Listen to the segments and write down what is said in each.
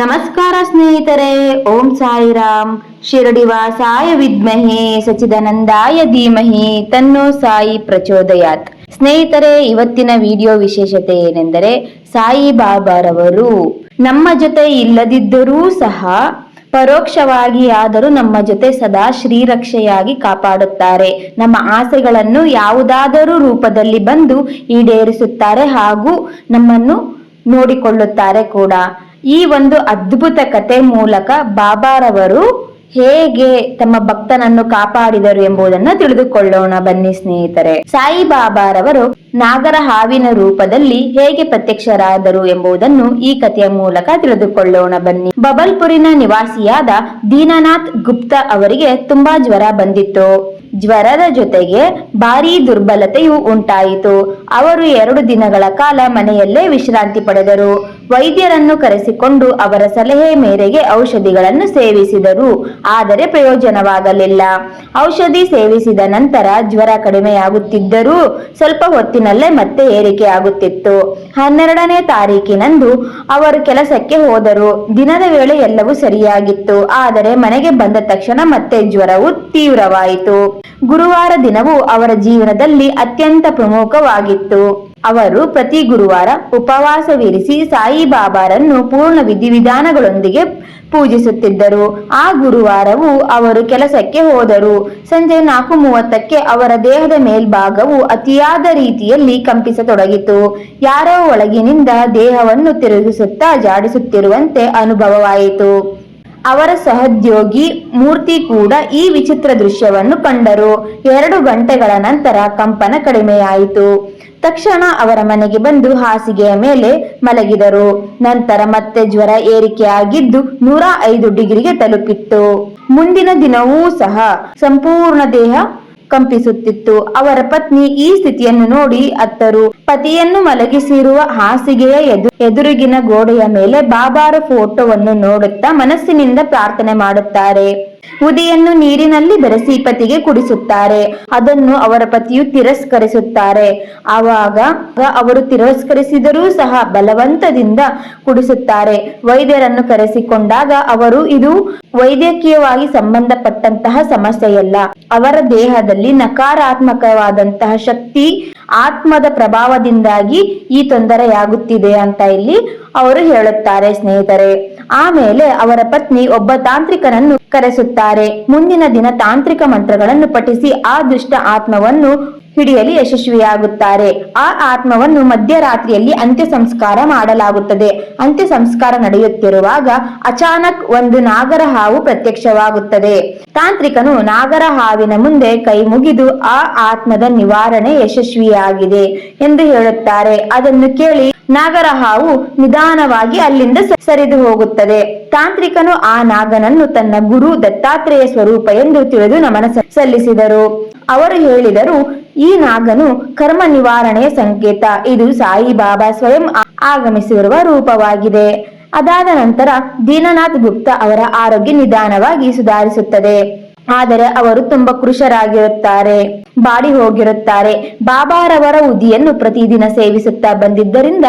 ನಮಸ್ಕಾರ ಸ್ನೇಹಿತರೆ, ಓಂ ಸಾಯಿರಾಮ್. ಶಿರಡಿವಾ ಸಾಯ ವಿದ್ಮಹಿ ಸಚಿದಾನಂದಾಯ ಧೀಮಹಿ, ತನ್ನೋ ಸಾಯಿ ಪ್ರಚೋದಯಾತ್. ಸ್ನೇಹಿತರೆ, ಇವತ್ತಿನ ವಿಡಿಯೋ ವಿಶೇಷತೆ ಏನೆಂದರೆ, ಸಾಯಿ ಬಾಬಾರವರು ನಮ್ಮ ಜೊತೆ ಇಲ್ಲದಿದ್ದರೂ ಸಹ, ಪರೋಕ್ಷವಾಗಿ ಆದರೂ ನಮ್ಮ ಜೊತೆ ಸದಾ ಶ್ರೀರಕ್ಷೆಯಾಗಿ ಕಾಪಾಡುತ್ತಾರೆ. ನಮ್ಮ ಆಸೆಗಳನ್ನು ಯಾವುದಾದರೂ ರೂಪದಲ್ಲಿ ಬಂದು ಈಡೇರಿಸುತ್ತಾರೆ ಹಾಗೂ ನಮ್ಮನ್ನು ನೋಡಿಕೊಳ್ಳುತ್ತಾರೆ ಕೂಡ. ಈ ಒಂದು ಅದ್ಭುತ ಕತೆ ಮೂಲಕ ಬಾಬಾರವರು ಹೇಗೆ ತಮ್ಮ ಭಕ್ತನನ್ನು ಕಾಪಾಡಿದರು ಎಂಬುದನ್ನು ತಿಳಿದುಕೊಳ್ಳೋಣ. ಬನ್ನಿ ಸ್ನೇಹಿತರೆ, ಸಾಯಿ ಬಾಬಾರವರು ನಾಗರ ಹಾವಿನ ರೂಪದಲ್ಲಿ ಹೇಗೆ ಪ್ರತ್ಯಕ್ಷರಾದರು ಎಂಬುದನ್ನು ಈ ಕಥೆಯ ಮೂಲಕ ತಿಳಿದುಕೊಳ್ಳೋಣ. ಬನ್ನಿ, ಬಬಲ್ಪುರಿನ ನಿವಾಸಿಯಾದ ದೀನನಾಥ್ ಗುಪ್ತಾ ಅವರಿಗೆ ತುಂಬಾ ಜ್ವರ ಬಂದಿತ್ತು. ಜ್ವರದ ಜೊತೆಗೆ ಭಾರೀ ದುರ್ಬಲತೆಯು ಉಂಟಾಯಿತು. ಅವರು ಎರಡು ದಿನಗಳ ಕಾಲ ಮನೆಯಲ್ಲೇ ವಿಶ್ರಾಂತಿ ಪಡೆದರು. ವೈದ್ಯರನ್ನು ಕರೆಸಿಕೊಂಡು ಅವರ ಸಲಹೆ ಮೇರೆಗೆ ಔಷಧಿಗಳನ್ನು ಸೇವಿಸಿದರು. ಆದರೆ ಪ್ರಯೋಜನವಾಗಲಿಲ್ಲ. ಔಷಧಿ ಸೇವಿಸಿದ ನಂತರ ಜ್ವರ ಕಡಿಮೆಯಾಗುತ್ತಿದ್ದರೂ ಸ್ವಲ್ಪ ಹೊತ್ತಿನಲ್ಲೇ ಮತ್ತೆ ಏರಿಕೆಯಾಗುತ್ತಿತ್ತು. ಹನ್ನೆರಡನೇ ತಾರೀಕಿನಂದು ಅವರು ಕೆಲಸಕ್ಕೆ ಹೋದರು. ದಿನದ ವೇಳೆ ಎಲ್ಲವೂ ಸರಿಯಾಗಿತ್ತು. ಆದರೆ ಮನೆಗೆ ಬಂದ ತಕ್ಷಣ ಮತ್ತೆ ಜ್ವರವು ತೀವ್ರವಾಯಿತು. ಗುರುವಾರ ದಿನವು ಅವರ ಜೀವನದಲ್ಲಿ ಅತ್ಯಂತ ಪ್ರಮುಖವಾಗಿತ್ತು. ಅವರು ಪ್ರತಿ ಗುರುವಾರ ಉಪವಾಸವಿರಿಸಿ ಸಾಯಿಬಾಬಾರನ್ನು ಪೂರ್ಣ ವಿಧಿವಿಧಾನಗಳೊಂದಿಗೆ ಪೂಜಿಸುತ್ತಿದ್ದರು. ಆ ಗುರುವಾರವೂ ಅವರು ಕೆಲಸಕ್ಕೆ ಹೋದರು. ಸಂಜೆ ನಾಲ್ಕು ಮೂವತ್ತಕ್ಕೆ ಅವರ ದೇಹದ ಮೇಲ್ಭಾಗವು ಅತಿಯಾದ ರೀತಿಯಲ್ಲಿ ಕಂಪಿಸತೊಡಗಿತು. ಯಾರೋ ಒಳಗಿನಿಂದ ದೇಹವನ್ನು ತಿರುಗಿಸುತ್ತಾ ಜಾಡಿಸುತ್ತಿರುವಂತೆ ಅನುಭವವಾಯಿತು. ಅವರ ಸಹೋದ್ಯೋಗಿ ಮೂರ್ತಿ ಕೂಡ ಈ ವಿಚಿತ್ರ ದೃಶ್ಯವನ್ನು ಕಂಡರು. ಎರಡು ಗಂಟೆಗಳ ನಂತರ ಕಂಪನ ಕಡಿಮೆಯಾಯಿತು. ತಕ್ಷಣ ಅವರ ಮನೆಗೆ ಬಂದು ಹಾಸಿಗೆಯ ಮೇಲೆ ಮಲಗಿದರು. ನಂತರ ಮತ್ತೆ ಜ್ವರ ಏರಿಕೆಯಾಗಿದ್ದು ನೂರ ಐದು ಡಿಗ್ರಿಗೆ ತಲುಪಿತ್ತು. ಮುಂದಿನ ದಿನವೂ ಸಹ ಸಂಪೂರ್ಣ ದೇಹ ಕಂಪಿಸುತ್ತಿತ್ತು. ಅವರ ಪತ್ನಿ ಈ ಸ್ಥಿತಿಯನ್ನು ನೋಡಿ ಅತ್ತರು. ಪತಿಯನ್ನು ಮಲಗಿಸಿರುವ ಹಾಸಿಗೆಯ ಎದು, ಎದುರಿಗಿನ ಗೋಡೆಯ ಮೇಲೆ ಬಾಬಾರ ಫೋಟೋವನ್ನು ನೋಡುತ್ತಾ ಮನಸ್ಸಿನಿಂದ ಪ್ರಾರ್ಥನೆ ಮಾಡುತ್ತಾರೆ. ಉದಿಯನ್ನು ನೀರಿನಲ್ಲಿ ಬೆರೆಸಿ ಪತಿಗೆ ಕುಡಿಸುತ್ತಾರೆ. ಅದನ್ನು ಅವರ ಪತಿಯು ತಿರಸ್ಕರಿಸುತ್ತಾರೆ. ಆವಾಗ ಅವರು ತಿರಸ್ಕರಿಸಿದರೂ ಸಹ ಬಲವಂತದಿಂದ ಕುಡಿಸುತ್ತಾರೆ. ವೈದ್ಯರನ್ನು ಕರೆಸಿಕೊಂಡಾಗ ಅವರು, ಇದು ವೈದ್ಯಕೀಯವಾಗಿ ಸಂಬಂಧಪಟ್ಟಂತಹ ಸಮಸ್ಯೆಯಲ್ಲ. ಅವರ ದೇಹದಲ್ಲಿ ನಕಾರಾತ್ಮಕವಾದಂತಹ ಶಕ್ತಿ ಆತ್ಮದ ಪ್ರಭಾವದಿಂದಾಗಿ ಈ ತೊಂದರೆಯಾಗುತ್ತಿದೆ ಅಂತ ಇಲ್ಲಿ ಅವರು ಹೇಳುತ್ತಾರೆ ಸ್ನೇಹಿತರೆ. ಆಮೇಲೆ ಅವರ ಪತ್ನಿ ಒಬ್ಬ ತಾಂತ್ರಿಕನನ್ನು ಕರೆಸುತ್ತಾರೆ. ಮುಂದಿನ ದಿನ ತಾಂತ್ರಿಕ ಮಂತ್ರಗಳನ್ನು ಪಠಿಸಿ ಆ ದುಷ್ಟ ಆತ್ಮವನ್ನು ಹಿಡಿಯಲು ಯಶಸ್ವಿಯಾಗುತ್ತಾರೆ. ಆ ಆತ್ಮವನ್ನು ಮಧ್ಯರಾತ್ರಿಯಲ್ಲಿ ಅಂತ್ಯ ಸಂಸ್ಕಾರ ಮಾಡಲಾಗುತ್ತದೆ. ಅಂತ್ಯ ಸಂಸ್ಕಾರ ನಡೆಯುತ್ತಿರುವಾಗ ಅಚಾನಕ್ ಒಂದು ನಾಗರ ಹಾವು ಪ್ರತ್ಯಕ್ಷವಾಗುತ್ತದೆ. ತಾಂತ್ರಿಕನು ನಾಗರ ಹಾವಿನ ಮುಂದೆ ಕೈ ಮುಗಿದು ಆ ಆತ್ಮದ ನಿವಾರಣೆ ಯಶಸ್ವಿಯಾಗಿದೆ ಎಂದು ಹೇಳುತ್ತಾರೆ. ಅದನ್ನು ಕೇಳಿ ನಾಗರ ಹಾವು ನಿಧಾನವಾಗಿ ಅಲ್ಲಿಂದ ಸರಿದು ಹೋಗುತ್ತದೆ. ತಾಂತ್ರಿಕನು ಆ ನಾಗನನ್ನು ತನ್ನ ಗುರು ದತ್ತಾತ್ರೇಯ ಸ್ವರೂಪ ಎಂದು ತಿಳಿದು ನಮನ ಸಲ್ಲಿಸಿದರು. ಅವರು ಹೇಳಿದರು, ಈ ನಾಗನು ಕರ್ಮ ನಿವಾರಣೆಯ ಸಂಕೇತ. ಇದು ಸಾಯಿಬಾಬಾ ಸ್ವಯಂ ಆಗಮಿಸಿರುವ ರೂಪವಾಗಿದೆ. ಅದಾದ ನಂತರ ದೀನನಾಥ್ ಗುಪ್ತಾ ಅವರ ಆರೋಗ್ಯ ನಿಧಾನವಾಗಿ ಸುಧಾರಿಸುತ್ತದೆ. ಆದರೆ ಅವರು ತುಂಬಾ ಕೃಶರಾಗಿರುತ್ತಾರೆ ಬಾಡಿ ಹೋಗಿರುತ್ತಾರೆ. ಬಾಬಾರವರ ಉದಿಯನ್ನು ಪ್ರತಿದಿನ ಸೇವಿಸುತ್ತಾ ಬಂದಿದ್ದರಿಂದ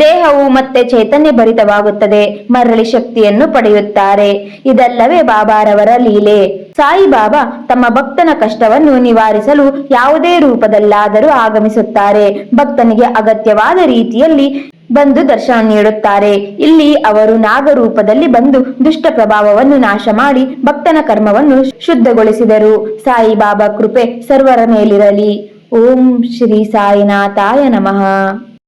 ದೇಹವು ಮತ್ತೆ ಚೈತನ್ಯ ಭರಿತವಾಗುತ್ತದೆ, ಮರಳಿ ಶಕ್ತಿಯನ್ನು ಪಡೆಯುತ್ತಾರೆ. ಇದಲ್ಲವೇ ಬಾಬಾರವರ ಲೀಲೆ. ಸಾಯಿಬಾಬಾ ತಮ್ಮ ಭಕ್ತನ ಕಷ್ಟವನ್ನು ನಿವಾರಿಸಲು ಯಾವುದೇ ರೂಪದಲ್ಲಾದರೂ ಆಗಮಿಸುತ್ತಾರೆ. ಭಕ್ತನಿಗೆ ಅಗತ್ಯವಾದ ರೀತಿಯಲ್ಲಿ ಬಂದು ದರ್ಶನ ನೀಡುತ್ತಾರೆ. ಇಲ್ಲಿ ಅವರು ನಾಗರೂಪದಲ್ಲಿ ಬಂದು ದುಷ್ಟ ಪ್ರಭಾವವನ್ನು ನಾಶ ಮಾಡಿ ಭಕ್ತನ ಕರ್ಮವನ್ನು ಶುದ್ಧಗೊಳಿಸಿದರು. ಸಾಯಿಬಾಬಾ ಕೃಪೆ ಸರ್ವರ ಮೇಲಿರಲಿ. ಓಂ ಶ್ರೀ ಸಾಯಿನಾಥಾಯ ನಮಃ.